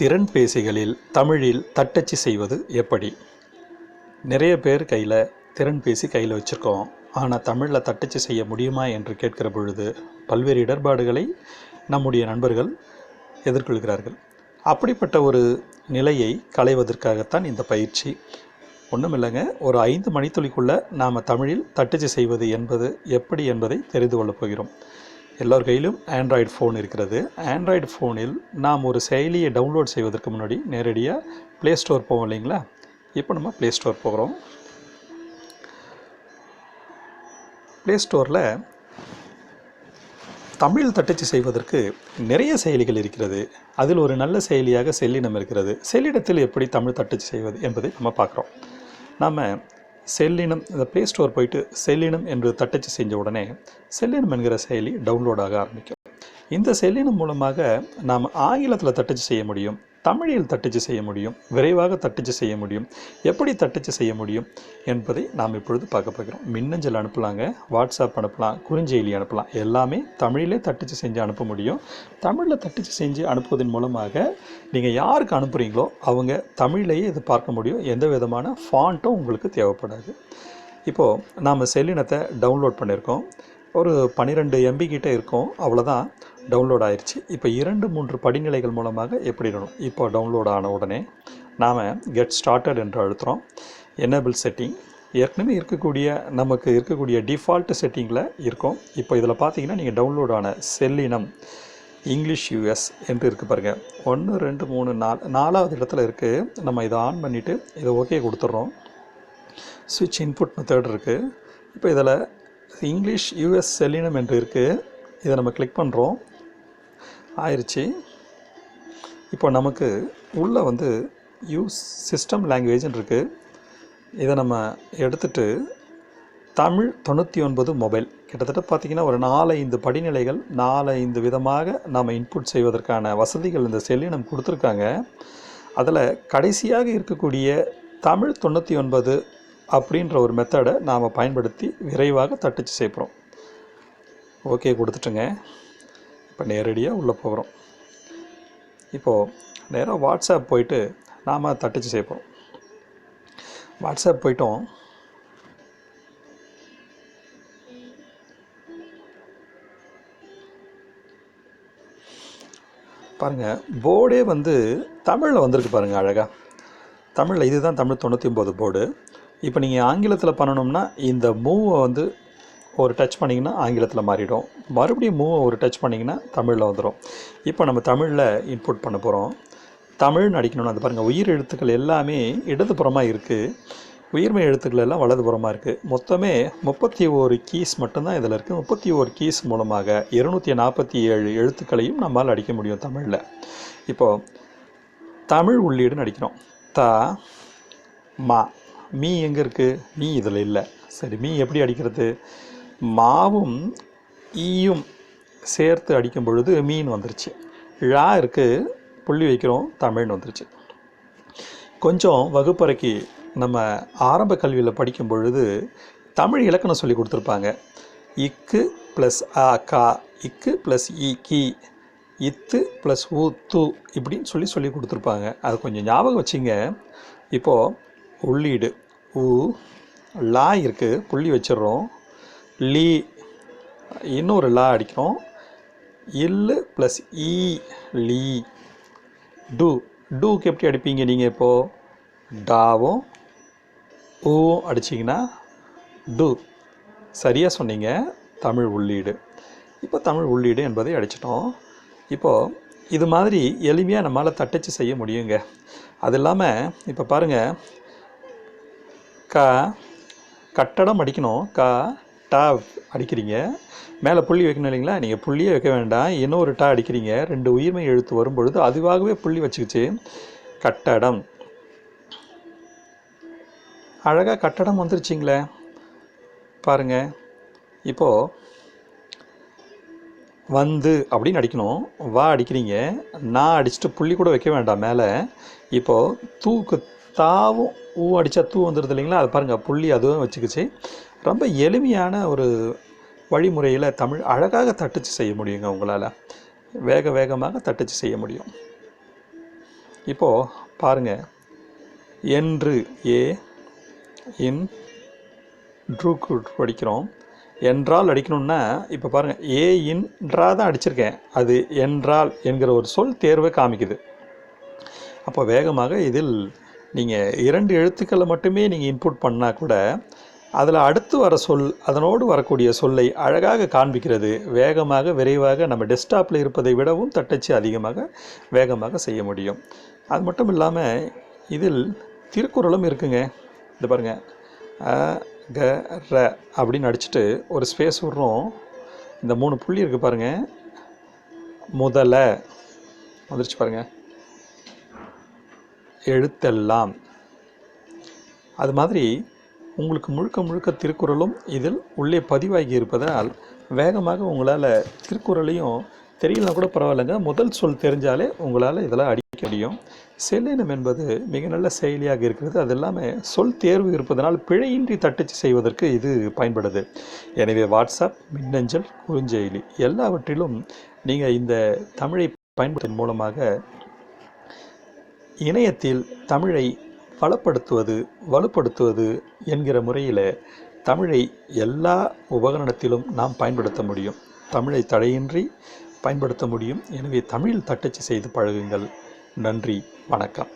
திறன் பேசிகளில் தமிழில் தட்டச்சு செய்வது எப்படி? நிறைய பேர் கையில் திறன் பேசி கையில் வச்சுருக்கோம். ஆனால் தமிழில் தட்டச்சு செய்ய முடியுமா என்று கேட்கிற பொழுது பல்வேறு இடர்பாடுகளை நம்முடைய நண்பர்கள் எதிர்கொள்கிறார்கள். அப்படிப்பட்ட ஒரு நிலையை களைவதற்காகத்தான் இந்த பயிற்சி. ஒன்றும் இல்லைங்க ஒரு ஐந்து மணித்துளிக்குள்ளே நாம் தமிழில் தட்டச்சு செய்வது என்பது எப்படி என்பதை தெரிந்து கொள்ளப் போகிறோம். எல்லோர் கையிலும் ஆண்ட்ராய்டு ஃபோன் இருக்கிறது. ஆண்ட்ராய்டு ஃபோனில் நாம் ஒரு செயலியை டவுன்லோட் செய்வதற்கு முன்னாடி நேரடியாக ப்ளே ஸ்டோர் போவோம் இல்லைங்களா? இப்போ நம்ம ப்ளே ஸ்டோர் போகிறோம். ப்ளே ஸ்டோரில் தமிழ் தட்டச்சு செய்வதற்கு நிறைய செயலிகள் இருக்கிறது. அதில் ஒரு நல்ல செயலியாக செல்லினம் இருக்கிறது. செல்லிடத்தில் எப்படி தமிழ் தட்டச்சு செய்வது என்பதை நம்ம பார்க்குறோம். நாம் செல்லினம் இந்த ப்ளே ஸ்டோர் போயிட்டு செல்லினம் என்று தட்டச்சு செஞ்ச உடனே செல்லினம் என்கிற செயலி டவுன்லோட் ஆக ஆரம்பிக்கும். இந்த செல்லினம் மூலமாக நாம் ஆங்கிலத்தில் தட்டச்சு செய்ய முடியும். தமிழில் தட்டச்சு செய்ய முடியும்? விரைவாக தட்டச்சு செய்ய முடியும்? எப்படி தட்டச்சு செய்ய முடியும்? என்பதை நாம் இப்பொழுது பார்க்க போகிறோம். மின்னஞ்சல் அனுப்பலாங்க. வாட்ஸ்அப் அனுப்பலாம். குறுஞ்செய்தி அனுப்பலாம். எல்லாமே தமிழிலே தட்டச்சு செஞ்சு அனுப்ப முடியும். தமிழில் தட்டச்சு செஞ்சு அனுப்புவதன் மூலமாக நீங்கள் யாருக்கு அனுப்புகிறீங்களோ அவங்க தமிழிலேயே இதை பார்க்க முடியும். எந்த விதமான ஃபாண்ட்டும் உங்களுக்கு தேவைப்படாது. இப்போது நாம் செல்லினத்தை டவுன்லோட் பண்ணியிருக்கோம். ஒரு பன்னிரெண்டு எம்பி கிட்டே இருக்கும். அவ்வளோதான் டவுன்லோட் ஆயிடுச்சு இப்போ இரண்டு மூன்று படிநிலைகள் மூலமாக எப்படி இப்போ டவுன்லோட் ஆன உடனே நாம் கெட் ஸ்டார்டட் என்று அழுத்துகிறோம் என்னபிள் செட்டிங் ஏற்கனவே இருக்கக்கூடிய நமக்கு இருக்கக்கூடிய டிஃபால்ட் செட்டிங்கில் இருக்கும். இப்போ இதில் பார்த்தீங்கன்னா நீங்கள் டவுன்லோட் ஆன செல்லினம் இங்கிலீஷ் யூஎஸ் என்று இருக்குது பாருங்கள் ஒன்று ரெண்டு மூணு நாலு நாலாவது இடத்துல இருக்குது நம்ம இதை ஆன் பண்ணிவிட்டு இதை ஓகே கொடுத்துட்றோம். ஸ்விட்ச் இன்புட் மெத்தட் இருக்குது இப்போ இதில் இங்கிலீஷ் யூஎஸ் செல்லினம் என்று இருக்குது இதை நம்ம கிளிக் பண்ணுறோம் ஆயிடுச்சு இப்போ நமக்கு உள்ளே வந்து யூஸ் சிஸ்டம் லாங்குவேஜ்னு இருக்குது இதை நம்ம எடுத்துட்டு தமிழ் தொண்ணூற்றி ஒன்பது மொபைல் கிட்டத்தட்ட பார்த்திங்கன்னா ஒரு நாலஞ்சு படிநிலைகள் நாலஞ்சு விதமாக நாம் இன்புட் செய்வதற்கான வசதிகள் இந்த செல்லினம் கொடுத்துருக்காங்க. அதில் கடைசியாக இருக்கக்கூடிய தமிழ் தொண்ணூற்றி ஒன்பது அப்படின்ற ஒரு மெத்தடை நாம் பயன்படுத்தி விரைவாக தட்டச்சு செய்கிறோம் ஓகே கொடுத்துட்டுங்க. இப்போ நேரடியாக உள்ளே போகிறோம் இப்போது நேராக வாட்ஸ்அப் போயிட்டு நாம் தட்டச்சு செய்கிறோம் வாட்ஸ்அப் போயிட்டோம். பாருங்கள் போர்டே வந்து தமிழில் வந்திருக்கு பாருங்கள் அழகாக தமிழில் இதுதான் தமிழ் தொண்ணூற்றி ஒம்பது போர்டு இப்போ நீங்கள் ஆங்கிலத்தில் பண்ணணும்னா இந்த மூவை வந்து ஒரு டச் பண்ணிங்கன்னா ஆங்கிலத்தில் மாறிடும். மறுபடியும் மூவை ஒரு டச் பண்ணிங்கன்னா தமிழில் வந்துடும். இப்போ நம்ம தமிழில் இன்புட் பண்ண போகிறோம். தமிழ்னு அடிக்கணும்னு அது பாருங்கள் உயிர் எழுத்துக்கள் எல்லாமே இடதுபுறமாக இருக்குது உயிர்மை எழுத்துக்கள் எல்லாம் வலதுபுறமாக இருக்குது மொத்தமே முப்பத்தி ஓரு கீஸ் மட்டும்தான் இதில் இருக்குது முப்பத்தி ஓரு கீஸ் மூலமாக இருநூற்றி நாற்பத்தி ஏழு எழுத்துக்களையும் நம்மால் அடிக்க முடியும் தமிழில். இப்போது தமிழ் உள்ளீடுன்னு அடிக்கிறோம் த மா மீ எங்கே இருக்குது மீ இதில் இல்லை. சரி மீ எப்படி அடிக்கிறது? மாவும் ஈயும் சேர்த்து அடிக்கும் பொழுது மீன் வந்துருச்சு. ழா இருக்குது புள்ளி வைக்கிறோம் தமிழ்னு வந்துருச்சு. கொஞ்சம் வகுப்பறைக்கு நம்ம ஆரம்ப கல்வியில் படிக்கும் பொழுது தமிழ் இலக்கணம் சொல்லி கொடுத்துருப்பாங்க. இக்கு ப்ளஸ் அ கா இக்கு ப்ளஸ் இ கி இத்து ப்ளஸ் ஊ து இப்படின்னு சொல்லி சொல்லி கொடுத்துருப்பாங்க. அது கொஞ்சம் ஞாபகம் வச்சிங்க. இப்போது உள்ளீடு. ஊ லா இருக்குது புள்ளி வச்சிடுறோம் லீ இன்னொரு லா அடிக்கிறோம். இல்லு ப்ளஸ் இ லீ. டு. டூக்கு எப்படி அடிப்பீங்க நீங்கள் இப்போது டாவும் ஊவும் அடிச்சிங்கன்னா டு. சரியாக சொன்னீங்க. தமிழ் உள்ளீடு. இப்போ தமிழ் உள்ளீடு என்பதை அடிச்சிட்டோம். இப்போது இது மாதிரி எளிமையாக நம்மளால் தட்டச்சு செய்ய முடியுங்க. அது இல்லாமல் இப்போ பாருங்கள் க கட்டடம் அடிக்கணும். க டா அடிக்கிறீங்க. மேலே புள்ளி வைக்கணும் இல்லைங்களா? நீங்கள் புள்ளியே வைக்க வேண்டாம். இன்னொரு டா அடிக்கிறீங்க. ரெண்டு உயிர்மை எழுத்து வரும்பொழுது அதுவாகவே புள்ளி வச்சுக்கிச்சு. கட்டடம். அழகாக கட்டடம் வந்துருச்சிங்களே. பாருங்கள் இப்போது வந்து அப்படின்னு அடிக்கணும். வா அடிக்கிறீங்க. நான் அடிச்சுட்டு புள்ளி கூட வைக்க வேண்டாம் மேலே. இப்போது தூக்கு தாவும் ஊ அடித்தா தூ வந்துடுது இல்லைங்களா? அது பாருங்கள் புள்ளி அதுவும் வச்சுக்கிச்சு. ரொம்ப எளிமையான ஒரு வழிமுறையில் தமிழ் அழகாக தட்டுச்சு செய்ய முடியுங்க உங்களால். வேக வேகமாக தட்டச்சு செய்ய முடியும். இப்போது பாருங்கள் என்று ஏ இன் ட்ரூக்கு படிக்கிறோம். என்றால் அடிக்கணும்னா இப்போ பாருங்கள் ஏ இன்றா தான் அடிச்சிருக்கேன். அது என்றால் என்கிற ஒரு சொல் தேர்வை காமிக்குது. அப்போ வேகமாக இதில் நீங்கள் இரண்டு எழுத்துக்களை மட்டுமே நீங்கள் இன்புட் பண்ணால் கூட அதில் அடுத்து வர சொல் அதனோடு வரக்கூடிய சொல்லை அழகாக காண்பிக்கிறது. வேகமாக விரைவாக நம்ம டெஸ்க்டாப்பில் இருப்பதை விடவும் தட்டச்சு அதிகமாக வேகமாக செய்ய முடியும். அது மட்டும் இல்லாமல் இதில் திருக்குறளும் இருக்குங்க. இது பாருங்கள் அ க ர அப்படின்னு அடிச்சுட்டு ஒரு ஸ்பேஸ் விட்றோம். இந்த மூணு புள்ளி இருக்குது பாருங்கள் முதல. வந்துருச்சு பாருங்கள் எழுத்தெல்லாம். அது மாதிரி உங்களுக்கு முழுக்க முழுக்க திருக்குறளும் இதில் உள்ளே பதிவாகி இருப்பதால் வேகமாக உங்களால் திருக்குறளையும் தெரியலனா கூட பரவாயில்லைங்க. முதல் சொல் தெரிஞ்சாலே உங்களால் இதெல்லாம் அடிக்க முடியும். செல்லினம் என்பது மிக நல்ல செயலியாக இருக்கிறது. அது இல்லாமல் சொல் தேர்வு இருப்பதனால் பிழையின்றி தட்டச்சு செய்வதற்கு இது பயன்படுது. எனவே வாட்ஸ்அப் மின்னஞ்சல் குறுஞ்செயலி எல்லாவற்றிலும் நீங்கள் இந்த தமிழை பயன்படுத்துவதன் மூலமாக இணையத்தில் தமிழை வளப்படுத்துவது வலுப்படுத்துவது என்கிற முறையில் தமிழை எல்லா உபகரணத்திலும் நாம் பயன்படுத்த முடியும். தமிழை தடையின்றி பயன்படுத்த முடியும். எனவே தமிழில் தட்டச்சு செய்து பழகுங்கள். நன்றி. வணக்கம்.